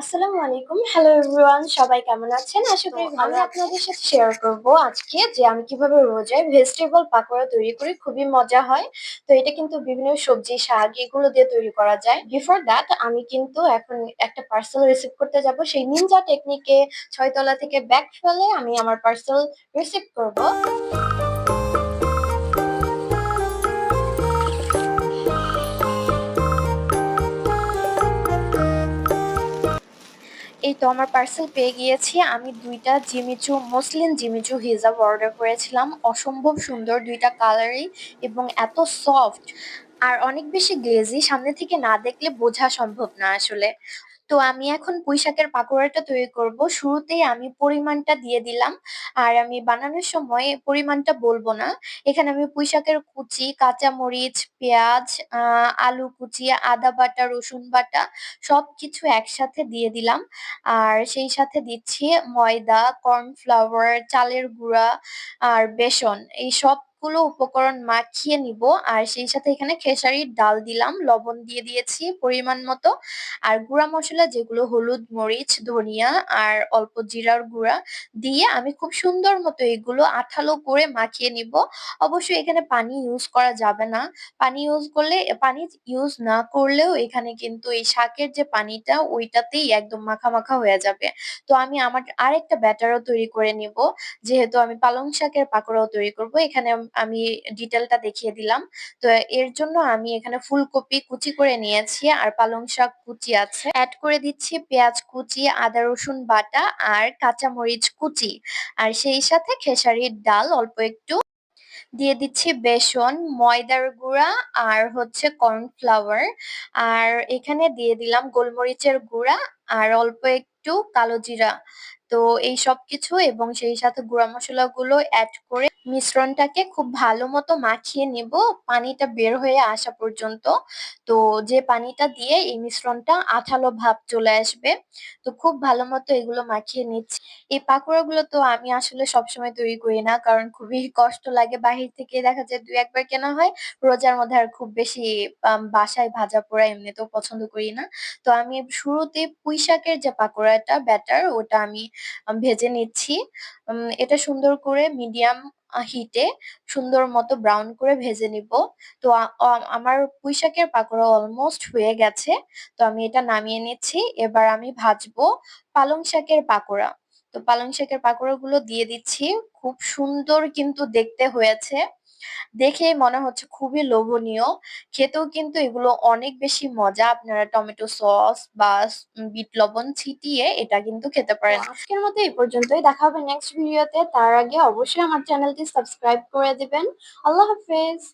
আসসালামু আলাইকুম। Hello everyone সবাই কেমন আছেন? আশা করি ভালো আপনাদের সাথে শেয়ার করব আজকে যে আমি কীভাবে রোজায় ভেজিটেবল পাকোড়া তৈরি করি খুবই মজা হয়। তো এটা কিন্তু বিভিন্ন সবজি শাক এগুলো দিয়ে তৈরি করা যায়। বিফোর দ্যাট আমি কিন্তু এখন একটা পার্সেল রিসিভ করতে যাব। সেই নিনজা টেকনিকে ছয়তলা থেকে ব্যাগ ফেলে আমি আমার পার্সেল রিসিভ করব। এই তো আমার পার্সেল পেয়ে গিয়েছি। আমি দুইটা Jimmy Choo, muslin Jimmy Choo হিজাব অর্ডার করেছিলাম। অসম্ভব সুন্দর দুইটা কালারই এবং এত সফট আর অনেক বেশি গ্লেজি সামনে থেকে না দেখলে বোঝা সম্ভব না আসলে। তো আমি এখন পুঁইশাকের পাকোড়াটা তৈরি করব। শুরুতেই আমি পরিমাণটা দিয়ে দিলাম। আর আমি বানানোর সময় পরিমাণটা বলব না। এখানে আমি পুঁই শাকের কুচি, কাঁচামরিচ, পেঁয়াজ আলু কুচি, আদা বাটা, রসুন বাটা সবকিছু একসাথে দিয়ে দিলাম। আর সেই সাথে দিচ্ছি ময়দা, কর্নফ্লাওয়ার, চালের গুঁড়া আর বেসন। এই সবগুলো উপকরণ মাখিয়ে নিব। আর সেই সাথে এখানে খেসারির ডাল দিলাম, লবণ দিয়ে দিয়েছি পরিমাণ মতো। আর গুঁড়া মশলা যেগুলো হলুদ, মরিচ, ধনিয়া আর অল্প জিরার গুঁড়া দিয়ে আমি খুব সুন্দর মতো এগুলো আঠালো করে মাখিয়ে নিব। অবশ্যই এখানে পানি ইউজ করা যাবে না। পানি ইউজ করলে, পানি ইউজ না করলেও এখানে কিন্তু এই শাকের যে পানিটা ওইটাতেই একদম মাখা মাখা হয়ে যাবে। তো আমি আমার আরেকটা ব্যাটারও তৈরি করে নিব। যেহেতু আমি পালং শাকের পাকোড়াও তৈরি করব, এখানে আম- ডিটেলটা দেখিয়ে দিলাম। তো এর জন্য আমি এখানে ফুলকপি কুচি করে নিয়েছি আর পালং শাক কুচি আছে। অ্যাড করে দিচ্ছি পেঁয়াজ কুচি, আদা, রসুন বাটা আর কাঁচামরিচ কুচি। আর সেই সাথে খেসারির ডাল অল্প একটু। দিয়ে দিচ্ছি বেসন, ময়দার গুঁড়া আর হচ্ছে কর্নফ্লাওয়ার। আর এখানে দিয়ে দিলাম গোলমরিচের গুঁড়া আর অল্প একটু কালো জিরা। তো এই সব কিছু এবং সেই সাথে গুঁড়া মশলাগুলো অ্যাড করে মিশ্রণটাকে খুব ভালো মতো মাখিয়ে নেব। পানিটা বের হয়ে আসা পর্যন্ত। তো যে পানিটা দিয়ে এই মিশ্রণটা আঠালো ভাব চলে আসবে তো খুব ভালো মতো এগুলো মাখিয়ে নিচ্ছি। এই পাকোড়াগুলো তো আমি আসলে সবসময় তৈরি করি না কারণ খুবই কষ্ট লাগে বাহির থেকে। দেখা যায় দুই একবার কেনা হয় রোজার মধ্যে আর খুব বেশি বাসায় ভাজা পোড়া এমনিতেও পছন্দ করি না। তো আমি শুরুতে পুঁই শাকের যে পাকোড়াটা ব্যাটার ওটা আম, ভেজে নিচ্ছি। এটা সুন্দর করে মিডিয়াম হিটে সুন্দর মতো ব্রাউন করে ভেজে নিব। তো আমার পুঁইশাকের পাকোড়া অলমোস্ট হয়ে গেছে। তো, আমি এটা নামিয়ে নিচ্ছি। এবার আমি ভাজবো পালং শাকের পাকোড়া। তো, পালং শাকের পাকোড়া গুলো দিয়ে দিচ্ছি। খুব সুন্দর কিন্তু দেখতে হয়েছে। দেখেই মনে হচ্ছে খুবই লোভনীয়। খেতেও কিন্তু এগুলো অনেক বেশি মজা। আপনারা টমেটো সস বা বিট লবণ ছিটিয়ে এটা কিন্তু খেতে পারেন। আজকের মতো এই পর্যন্তই। দেখা হবে নেক্সট ভিডিওতে তার আগে অবশ্যই আমার চ্যানেলটি সাবস্ক্রাইব করে দেবেন। আল্লাহ হাফেজ!